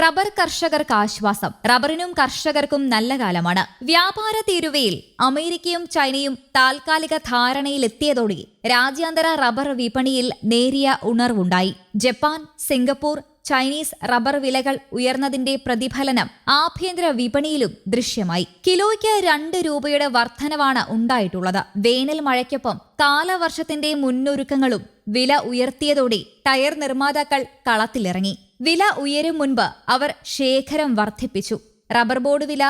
Rubber കർഷകർക്ക് ആശ്വാസം. റബ്ബറിനും കർഷകർക്കും നല്ല കാലമാണ്. വ്യാപാര തീരുവയിൽ അമേരിക്കയും ചൈനയും താൽക്കാലിക ധാരണയിലെത്തിയതോടെ രാജ്യാന്തര റബ്ബർ വിപണിയിൽ നേരിയ ഉണർവുണ്ടായി. ജപ്പാൻ സിംഗപ്പൂർ ചൈനീസ് റബ്ബർ വിലകൾ ഉയർന്നതിന്റെ പ്രതിഫലനം ആഭ്യന്തര വിപണിയിലും ദൃശ്യമായി. കിലോയ്ക്ക് രണ്ട് രൂപയുടെ വർധനവാണ് ഉണ്ടായിട്ടുള്ളത്. വേനൽ മഴയ്ക്കൊപ്പം കാലവർഷത്തിന്റെ മുന്നൊരുക്കങ്ങളും വില ഉയർത്തിയതോടെ ടയർ നിർമ്മാതാക്കൾ കളത്തിലിറങ്ങി. വില ഉയരും മുൻപ് അവർ ശേഖരം വർദ്ധിപ്പിച്ചു. റബ്ബർ ബോർഡ് വില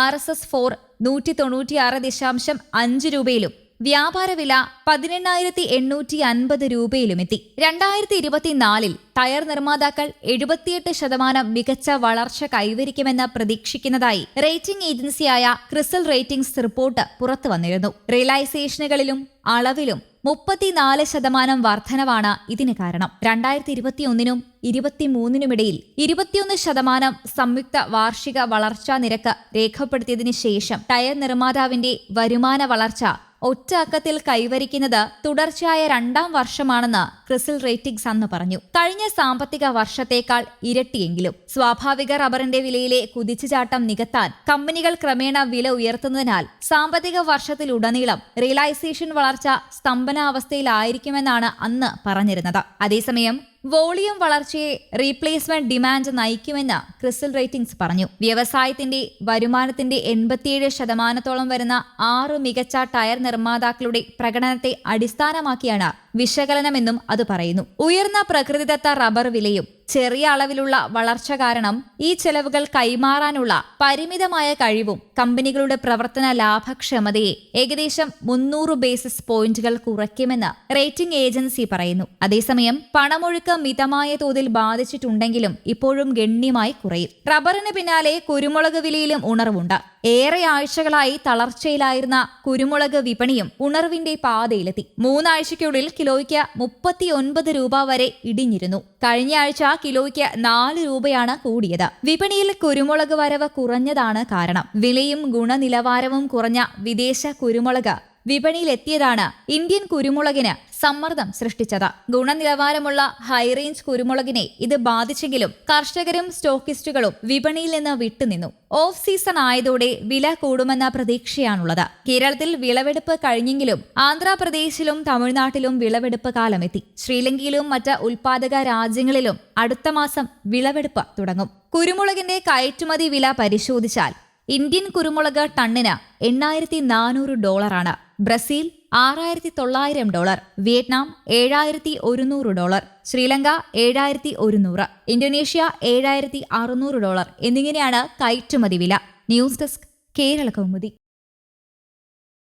ആർ എസ് എസ് ഫോർ നൂറ്റി തൊണ്ണൂറ്റിയാറ് ദശാംശം അഞ്ച് രൂപയിലും വ്യാപാര വില പതിനെണ്ണായിരത്തി എണ്ണൂറ്റി അൻപത് രൂപയിലും എത്തി. രണ്ടായിരത്തി ഇരുപത്തിനാലിൽ ടയർ നിർമ്മാതാക്കൾ എഴുപത്തിയെട്ട് ശതമാനം മികച്ച വളർച്ച കൈവരിക്കുമെന്ന് പ്രതീക്ഷിക്കുന്നതായി റേറ്റിംഗ് ഏജൻസിയായ ക്രിസൽ റേറ്റിംഗ്സ് റിപ്പോർട്ട് പുറത്തു വന്നിരുന്നു റിയലൈസേഷനുകളിലും അളവിലും മുപ്പത്തിനാല് ശതമാനം വർധനവാണ് ഇതിന് കാരണം. രണ്ടായിരത്തി ഇരുപത്തിയൊന്നിനും ഇരുപത്തിമൂന്നിനുമിടയിൽ ഇരുപത്തിയൊന്ന് ശതമാനം സംയുക്ത വാർഷിക വളർച്ചാ നിരക്ക് രേഖപ്പെടുത്തിയതിനു ശേഷം ടയർ നിർമ്മാതാവിന്റെ വരുമാന വളർച്ച ഒറ്റ അക്കത്തിൽ കൈവരിക്കുന്നത് തുടർച്ചയായ രണ്ടാം വർഷമാണെന്ന് ക്രിസിൽ റേറ്റിംഗ്സ് അന്ന് പറഞ്ഞു. കഴിഞ്ഞ സാമ്പത്തിക വർഷത്തേക്കാൾ ഇരട്ടിയെങ്കിലും സ്വാഭാവിക റബ്ബറിന്റെ വിലയിലെ കുതിച്ചുചാട്ടം നികത്താൻ കമ്പനികൾ ക്രമേണ വില ഉയർത്തുന്നതിനാൽ സാമ്പത്തിക വർഷത്തിലുടനീളം റിയലൈസേഷൻ വളർച്ച സ്തംഭനാവസ്ഥയിലായിരിക്കുമെന്നാണ് അന്ന് പറഞ്ഞിരുന്നത്. അതേസമയം വോളിയം വളർച്ചയെ റീപ്ലേസ്മെന്റ് ഡിമാൻഡ് നയിക്കുമെന്ന് ക്രിസ്റ്റൽ റേറ്റിംഗ്സ് പറഞ്ഞു. വ്യവസായത്തിന്റെ വരുമാനത്തിന്റെ എൺപത്തിയേഴ് ശതമാനത്തോളം വരുന്ന ആറ് മികച്ച ടയർ നിർമ്മാതാക്കളുടെ പ്രകടനത്തെ അടിസ്ഥാനമാക്കിയാണ് വിശകലനമെന്നും അത് പറയുന്നു. ഉയർന്ന പ്രകൃതിദത്ത റബ്ബർ വിലയും ചെറിയ അളവിലുള്ള വളർച്ച കാരണം ഈ ചെലവുകൾ കൈമാറാനുള്ള പരിമിതമായ കഴിവും കമ്പനികളുടെ പ്രവർത്തന ലാഭക്ഷമതയെ ഏകദേശം മുന്നൂറ് ബേസിസ് പോയിന്റുകൾ കുറയ്ക്കുമെന്ന് റേറ്റിംഗ് ഏജൻസി പറയുന്നു. അതേസമയം പണമൊഴുക്ക് മിതമായ തോതിൽ ബാധിച്ചിട്ടുണ്ടെങ്കിലും ഇപ്പോഴും ഗണ്യമായി കുറയും. റബ്ബറിന് പിന്നാലെ കുരുമുളക് വിലയിലും ഉണർവുണ്ട്. ഏറെ ആഴ്ചകളായി തളർച്ചയിലായിരുന്ന കുരുമുളക് വിപണിയും ഉണർവിന്റെ പാതയിലെത്തി. മൂന്നാഴ്ചയ്ക്കുള്ളിൽ കിലോയ്ക്ക് മുപ്പത്തിയൊൻപത് രൂപ വരെ ഇടിഞ്ഞിരുന്നു. കഴിഞ്ഞ ആഴ്ച കിലോയ്ക്ക് നാല് രൂപയാണ് കൂടിയത്. വിപണിയിൽ കുരുമുളക് വരവ് കുറഞ്ഞതാണ് കാരണം. വിലയും ഗുണനിലവാരവും കുറഞ്ഞ വിദേശ കുരുമുളക് വിപണിയിലെത്തിയതാണ് ഇന്ത്യൻ കുരുമുളകിന് സമ്മർദ്ദം സൃഷ്ടിച്ചത്. ഗുണനിലവാരമുള്ള ഹൈറേഞ്ച് കുരുമുളകിനെ ഇത് ബാധിച്ചെങ്കിലും കർഷകരും സ്റ്റോക്കിസ്റ്റുകളും വിപണിയിൽ നിന്ന് വിട്ടുനിന്നു. ഓഫ് സീസൺ ആയതോടെ വില കൂടുമെന്ന പ്രതീക്ഷയാണുള്ളത്. കേരളത്തിൽ വിളവെടുപ്പ് കഴിഞ്ഞെങ്കിലും ആന്ധ്രാപ്രദേശിലും തമിഴ്നാട്ടിലും വിളവെടുപ്പ് കാലമെത്തി. ശ്രീലങ്കയിലും മറ്റ് ഉൽപാദക രാജ്യങ്ങളിലും അടുത്ത മാസം വിളവെടുപ്പ് തുടങ്ങും. കുരുമുളകിന്റെ കയറ്റുമതി വില പരിശോധിച്ചാൽ ഇന്ത്യൻ കുരുമുളക് ടണ്ണിന് എണ്ണായിരത്തി നാനൂറ് ഡോളറാണ്. ബ്രസീൽ ആറായിരത്തി തൊള്ളായിരം ഡോളർ. വിയറ്റ്നാം ഏഴായിരത്തി ഒരുന്നൂറ് ഡോളർ. ശ്രീലങ്ക ഏഴായിരത്തി ഒരുന്നൂറ് ഇന്തോനേഷ്യ ഏഴായിരത്തി അറുന്നൂറ് ഡോളർ. എന്നിങ്ങനെയാണ് കയറ്റുമതി വില. News desk Kerala Kaumudi.